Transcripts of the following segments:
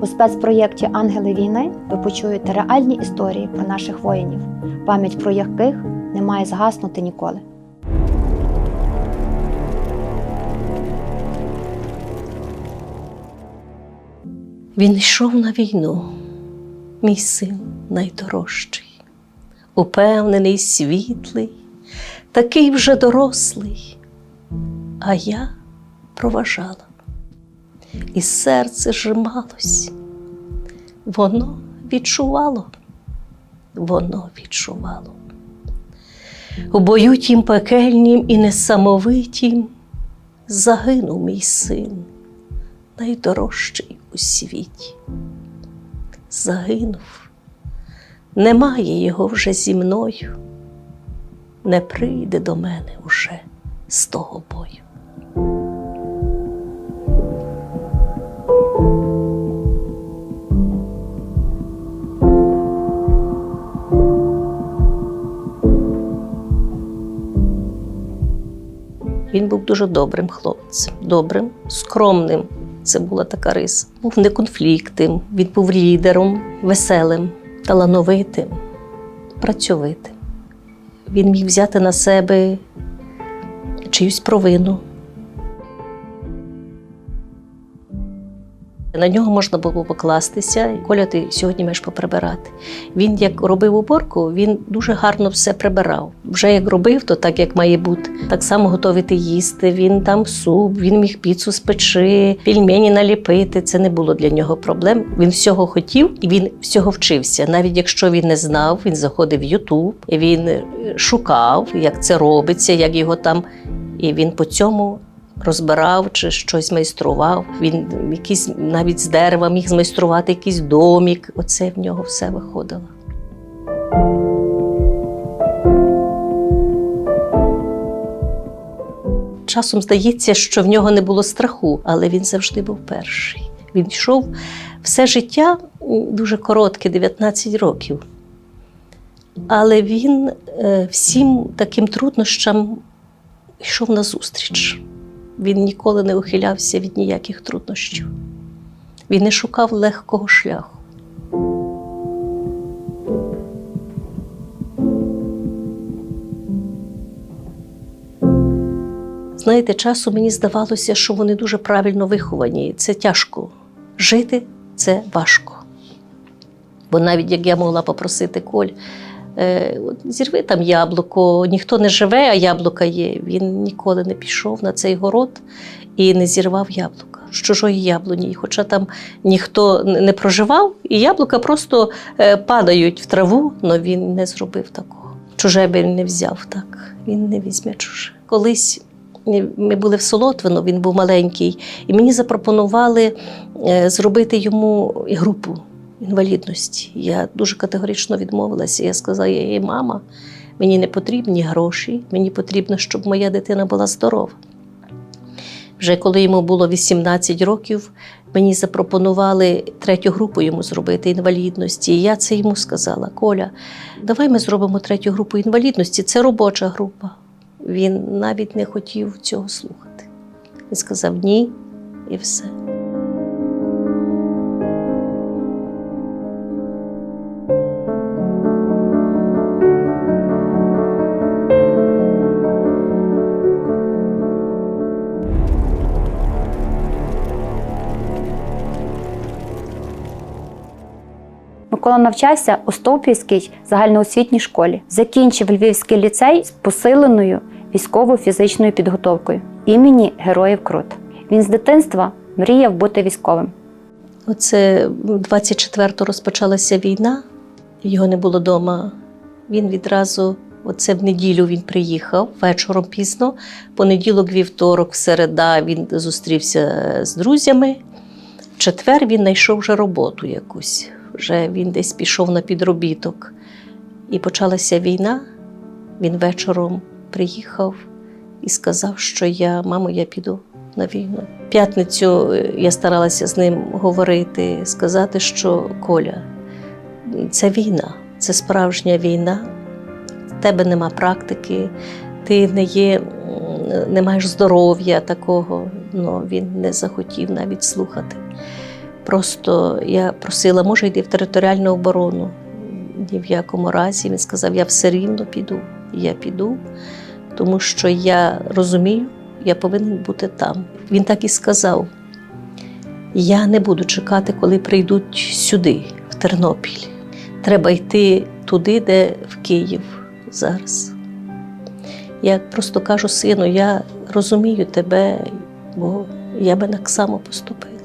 У спецпроєкті Ангели війни ви почуєте реальні історії про наших воїнів, пам'ять про яких не має згаснути ніколи. Він йшов на війну, мій син найдорожчий, упевнений, світлий, такий вже дорослий. А я проважала, і серце жималось. Воно відчувало, воно відчувало. У бою тім пекельнім і несамовитім загинув мій син найдорожчий у світі. Загинув, немає його вже зі мною, не прийде до мене уже з того бою. Він був дуже добрим хлопцем, добрим, скромним. Це була така риса. Був неконфліктним, він був лідером, веселим, талановитим, працьовитим. Він міг взяти на себе чиюсь провину. На нього можна було покластися. Коля, ти сьогодні маєш поприбирати. Він як робив уборку, він дуже гарно все прибирав. Вже як робив, то так як має бути. Так само готувати їсти. Він там суп, він міг піцу спечи, пельмені наліпити. Це не було для нього проблем. Він всього хотів і він всього вчився. Навіть якщо він не знав, він заходив в Ютуб, він е, шукав, як це робиться, як його там. І він по цьому розбирав чи щось майстрував. Він якийсь навіть з дерева міг змайструвати якийсь домік. Оце в нього все виходило. Часом здається, що в нього не було страху, але він завжди був перший. Він йшов все життя дуже коротке, 19 років. Але він е, всім таким труднощам йшов назустріч. Він ніколи не ухилявся від ніяких труднощів. Він не шукав легкого шляху. Знаєте, часом мені здавалося, що вони дуже правильно виховані. Це тяжко. Жити це важко. Бо навіть як я могла попросити Коль, от зірви там яблуко, ніхто не живе, а яблука є. Він ніколи не пішов на цей город і не зірвав яблука з чужої яблуні. Хоча там ніхто не проживав, і яблука просто е, падають в траву, але він не зробив такого. Чуже би він не взяв так. Він не візьме чуже. Колись е, ми були в Солотвино, він був маленький, і мені запропонували е, зробити йому групу інвалідності. Я дуже категорично відмовилася. Я сказала, їй мама, мені не потрібні гроші, мені потрібно, щоб моя дитина була здорова. Вже коли йому було 18 років, мені запропонували третю групу йому зробити інвалідності. І я це йому сказала: Коля, давай ми зробимо третю групу інвалідності. Це робоча група. Він навіть не хотів цього слухати. Він сказав ні і все. Микола навчався у Стовпівській загальноосвітній школі. Закінчив Львівський ліцей з посиленою військово-фізичною підготовкою імені Героїв Крут. Він з дитинства мріяв бути військовим. Оце 24-го розпочалася війна, його не було вдома. Він відразу, оце в неділю він приїхав вечором пізно. Понеділок, вівторок, середа він зустрівся з друзями. В четвер він знайшов вже роботу якусь. Вже він десь пішов на підробіток. І почалася війна. Він вечором приїхав і сказав, що я, мамо, я піду на війну. П'ятницю е, я старалася з ним говорити, сказати, що Коля, це війна, це справжня війна. В тебе нема практики, ти не є, не маєш здоров'я такого. Ну, він не захотів навіть слухати. Просто я просила, може, йди в територіальну оборону. Ні в якому разі. Він сказав, я все рівно піду. Я піду, тому що я розумію, я повинен бути там. Він так і сказав: я не буду чекати, коли прийдуть сюди, в Тернопіль. Треба йти туди, де в Київ зараз. Я просто кажу сину, я розумію тебе, бо я би так само поступила.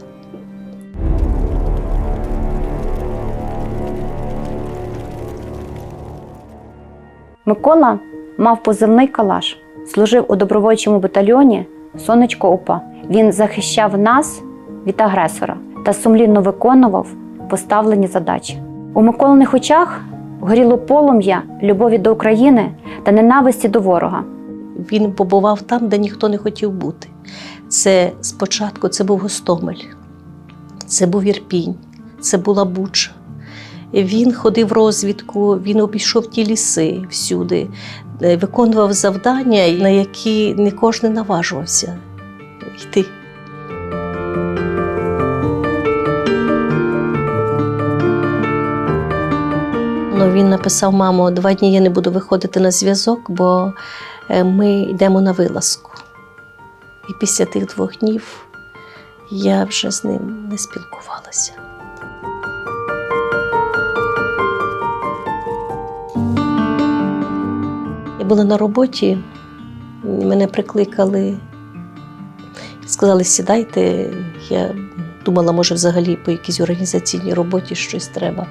Микола мав позивний калаш, служив у добровольчому батальйоні Сонечко УПА. Він захищав нас від агресора та сумлінно виконував поставлені задачі. У Миколиних очах горіло полум'я любові до України та ненависті до ворога. Він побував там, де ніхто не хотів бути. Це спочатку це був Гостомель, це був Ірпінь, це була Буча. Він ходив розвідку, він обійшов ті ліси всюди, е, виконував завдання, на які не кожен наважувався йти. Ну, він написав: мамо, два дні я не буду виходити на зв'язок, бо е, ми йдемо на вилазку. І після тих двох днів я вже з ним не спілкувалася. Була на роботі, мене прикликали, сказали, сідайте. Я думала, може, взагалі по якійсь організаційній роботі щось треба.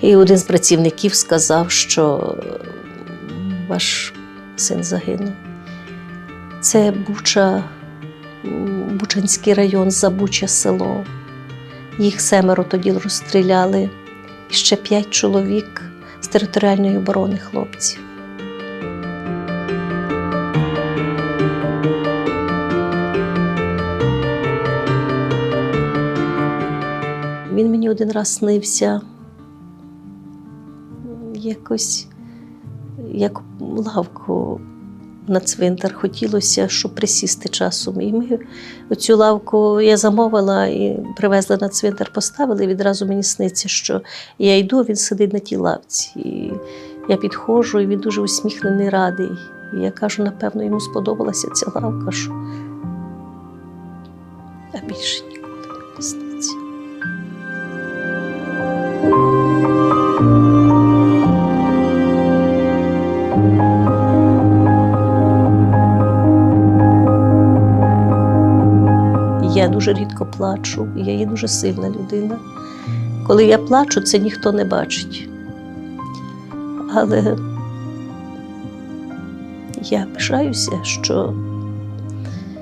І один з працівників сказав, що ваш син загинув. Це Буча, Бучанський район, Забуча село. Їх семеро тоді розстріляли. І ще п'ять чоловік з територіальної оборони хлопців. Він мені один раз снився якось як лавку на цвинтар хотілося, щоб присісти часом. І ми оцю лавку я замовила і привезли на цвинтар, поставили. І відразу мені сниться, що я йду, а він сидить на тій лавці. І я підходжу, і він дуже усміхнений, радий. І я кажу, напевно, йому сподобалася ця лавка. Що... А більше ніколи Я дуже рідко плачу, я є дуже сильна людина. Коли я плачу, це ніхто не бачить. Але я пишаюся, що,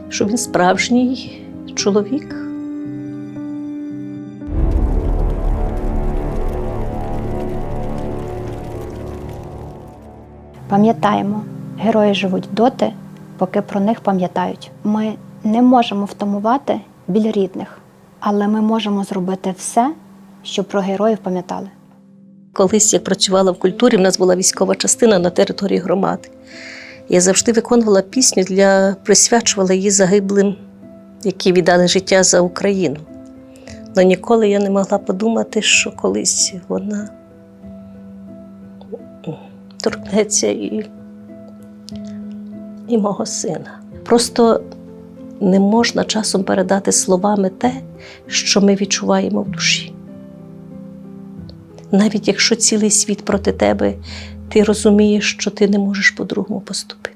що він справжній чоловік. Пам'ятаємо, герої живуть доти, поки про них пам'ятають. Ми не можемо втамувати біль рідних, але ми можемо зробити все, щоб про героїв пам'ятали. Колись я працювала в культурі, в нас була військова частина на території громади. Я завжди виконувала пісню для присвячувала її загиблим, які віддали життя за Україну. Але ніколи я не могла подумати, що колись вона торкнеться і, і мого сина. Просто не можна часом передати словами те, що ми відчуваємо в душі. Навіть якщо цілий світ проти тебе, ти розумієш, що ти не можеш по-другому поступити.